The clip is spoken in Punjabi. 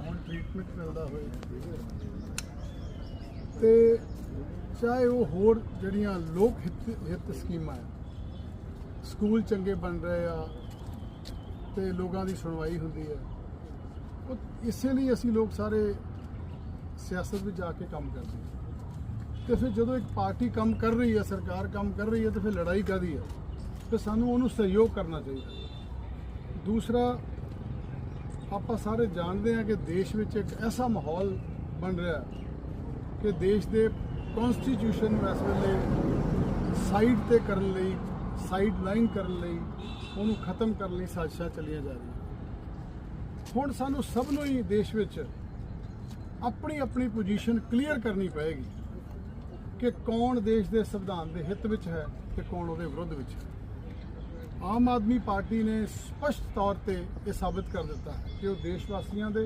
ਹੁਣ ਟ੍ਰੀਟਮੈਂਟ ਮਿਲਦਾ ਹੋਏ ਤੇ ਚਾਹੇ ਉਹ ਹੋਰ ਜਿਹੜੀਆਂ ਲੋਕ ਹਿੱਤ ਹਿੱਤ ਸਕੀਮਾਂ ਸਕੂਲ ਚੰਗੇ ਬਣ ਰਹੇ ਆ ਤੇ ਲੋਕਾਂ ਦੀ ਸੁਣਵਾਈ ਹੁੰਦੀ ਹੈ ਉਹ ਇਸੇ ਲਈ ਅਸੀਂ ਲੋਕ ਸਾਰੇ ਸਿਆਸਤ ਵਿੱਚ ਜਾ ਕੇ ਕੰਮ ਕਰਦੇ ਹਾਂ ਤੇ ਫਿਰ ਜਦੋਂ ਇੱਕ ਪਾਰਟੀ ਕੰਮ ਕਰ ਰਹੀ ਹੈ ਸਰਕਾਰ ਕੰਮ ਕਰ ਰਹੀ ਹੈ ਤੇ ਫਿਰ ਲੜਾਈ ਕਾਦੀ ਹੈ ਤੇ ਸਾਨੂੰ ਉਹਨੂੰ ਸਹਿਯੋਗ ਕਰਨਾ ਚਾਹੀਦਾ। ਦੂਸਰਾ ਆਪਾਂ ਸਾਰੇ ਜਾਣਦੇ ਹਾਂ ਕਿ ਦੇਸ਼ ਵਿੱਚ ਇੱਕ ਐਸਾ ਮਾਹੌਲ ਬਣ ਰਿਹਾ ਕਿ ਦੇਸ਼ ਦੇ ਕਨਸਟੀਟਿਊਸ਼ਨ ਨੂੰ ਇਸ ਵੇਲੇ ਸਾਈਡ ਤੇ ਕਰਨ ਲਈ ਸਾਈਡ ਲਾਈਨ ਕਰਨ ਲਈ, ਉਹਨੂੰ ਖਤਮ ਕਰਨ ਲਈ ਸਾਜ਼ਿਸ਼ਾਂ ਚੱਲੀਆਂ ਜਾ ਰਹੀਆਂ। ਹੁਣ ਸਾਨੂੰ ਸਭ ਨੂੰ ਹੀ ਦੇਸ਼ ਵਿੱਚ ਆਪਣੀ ਆਪਣੀ ਪੋਜੀਸ਼ਨ ਕਲੀਅਰ ਕਰਨੀ ਪਏਗੀ ਕਿ ਕੌਣ ਦੇਸ਼ ਦੇ ਸੰਵਿਧਾਨ ਦੇ ਹਿੱਤ ਵਿੱਚ ਹੈ ਤੇ ਕੌਣ ਉਹਦੇ ਵਿਰੁੱਧ ਵਿੱਚ ਹੈ। ਆਮ ਆਦਮੀ ਪਾਰਟੀ ਨੇ ਸਪਸ਼ਟ ਤੌਰ ਤੇ ਇਹ ਸਾਬਤ ਕਰ ਦਿੱਤਾ ਹੈ ਕਿ ਉਹ ਦੇਸ਼ ਵਾਸੀਆਂ ਦੇ